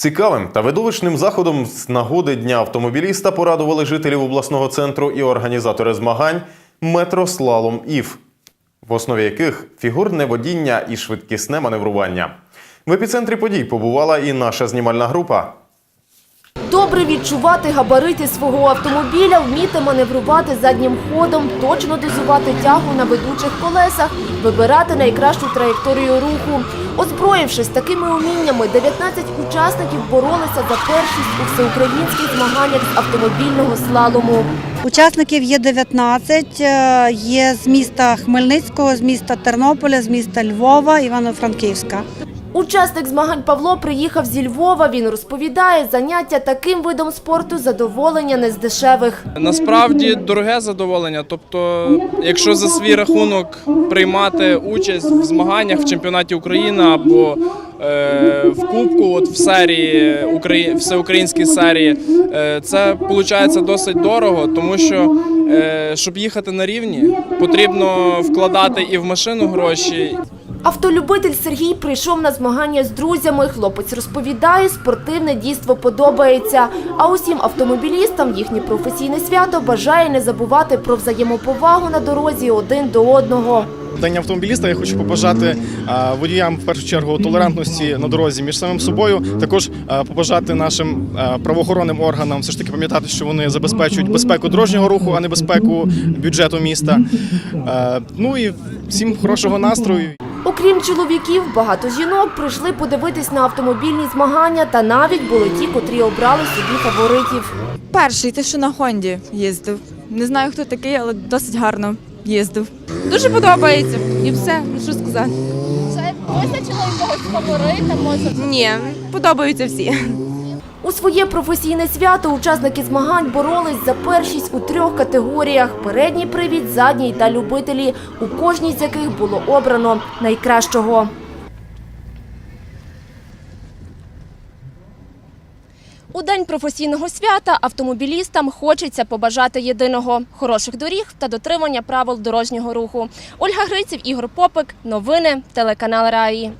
Цікавим та видовищним заходом з нагоди Дня автомобіліста порадували жителів обласного центру і організатори змагань метрослалом ІФ, в основі яких фігурне водіння і швидкісне маневрування. В епіцентрі подій побувала і наша знімальна група. Добре відчувати габарити свого автомобіля, вміти маневрувати заднім ходом, точно дозувати тягу на ведучих колесах, вибирати найкращу траєкторію руху. Озброївшись такими уміннями, 19 учасників боролися за першість у всеукраїнських змаганнях з автомобільного слалому. Учасників є 19, е, є з міста Хмельницького, з міста Тернополя, з міста Львова, Івано-Франківська. Учасник змагань Павло приїхав зі Львова. Він розповідає, заняття таким видом спорту задоволення не з дешевих. Насправді дороге задоволення. Тобто, якщо за свій рахунок приймати участь в змаганнях в чемпіонаті України або в Кубку, от в серії Украї... всеукраїнській серії, е, це виходить досить дорого, тому що е, щоб їхати на рівні, потрібно вкладати і в машину гроші, Автолюбитель Сергій прийшов на змагання з друзями. Хлопець розповідає, спортивне дійство подобається. А усім автомобілістам їхнє професійне свято бажає не забувати про взаємоповагу на дорозі один до одного. День автомобіліста я хочу побажати водіям в першу чергу толерантності на дорозі між самим собою. Також побажати нашим правоохоронним органам все ж таки пам'ятати, що вони забезпечують безпеку дорожнього руху, а не безпеку бюджету міста. Ну і всім хорошого настрою. Окрім чоловіків, багато жінок прийшли подивитись на автомобільні змагання, та навіть були ті, котрі обрали собі фаворитів. Перший, те, що на Хонді їздив. Не знаю, хто такий, але досить гарно їздив. Дуже подобається. І все, ну що сказати. Це визначило якогось фаворита, може? Ні, подобаються всі. У своє професійне свято учасники змагань боролись за першість у трьох категоріях: передній привід, задній та любителі, у кожній з яких було обрано найкращого. У день професійного свята автомобілістам хочеться побажати єдиного хороших доріг та дотримання правил дорожнього руху. Ольга Гриців, Ігор Попик. Новини телеканал Раї.